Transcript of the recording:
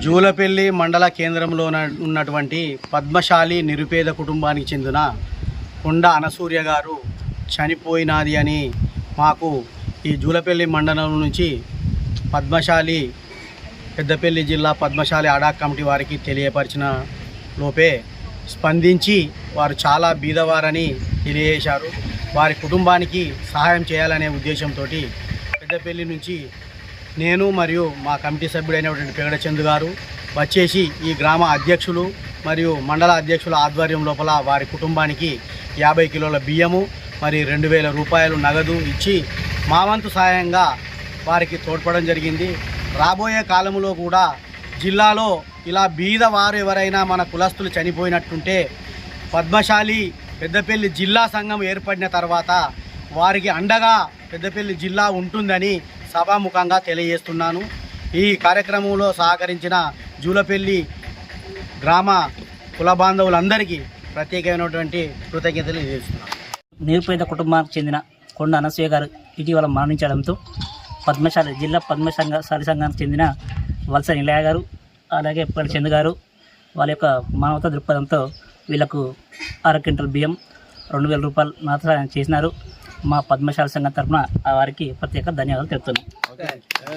జూలపల్లి మండల కేంద్రంలో ఉన్న- ఉన్నటువంటి పద్మశాలి నిరుపేద కుటుంబానికి చెందిన కొండ అనసూర్య గారు చనిపోయినది అని మాకు ఈ జూలపల్లి మండలం నుంచి పద్మశాలి పెద్దపల్లి జిల్లా పద్మశాలి అడా కమిటీ వారికి తెలియపరిచిన లోపే స్పందించి వారు చాలా బీదవారని తెలియజేశారు. వారి కుటుంబానికి సహాయం చేయాలనే ఉద్దేశంతో పెద్దపల్లి నుంచి నేను మరియు మా కమిటీ సభ్యుడైనటువంటి పెగడ చందు గారు వచ్చేసి ఈ గ్రామ అధ్యక్షులు మరియు మండల అధ్యక్షుల ఆధ్వర్యం లోపల వారి కుటుంబానికి యాభై కిలోల బియ్యము మరి రెండు వేల రూపాయలు నగదు ఇచ్చి మా వంతు సహాయంగా వారికి తోడ్పడడం జరిగింది. రాబోయే కాలంలో కూడా జిల్లాలో ఇలా బీద వారు ఎవరైనా మన కులస్తులు చనిపోయినట్టుంటే పద్మశాలి పెద్దపల్లి జిల్లా సంఘం ఏర్పడిన తర్వాత వారికి అండగా పెద్దపల్లి జిల్లా ఉంటుందని సభాముఖంగా తెలియజేస్తున్నాను. ఈ కార్యక్రమంలో సహకరించిన జూలపల్లి గ్రామ కుల బాంధవులందరికీ ప్రత్యేకమైనటువంటి కృతజ్ఞతలు తెలియజేస్తున్నాను. నిరుపేద కుటుంబానికి చెందిన కొండ అనసూయ గారు ఇటీవల మరణించడంతో పద్మశాలి జిల్లా పద్మశాలి సంఘానికి చెందిన వలస నిలయ గారు అలాగే పల్లి గారు వాళ్ళ యొక్క మానవతా దృక్పథంతో వీళ్ళకు అర క్వింటల్ బియ్యం రెండు వేల రూపాయలు మాత్రం చేసినారు. మా పద్మశాల సంఘం తరఫున వారికి ప్రత్యేక ధన్యవాదాలు తెలుపుతున్నాను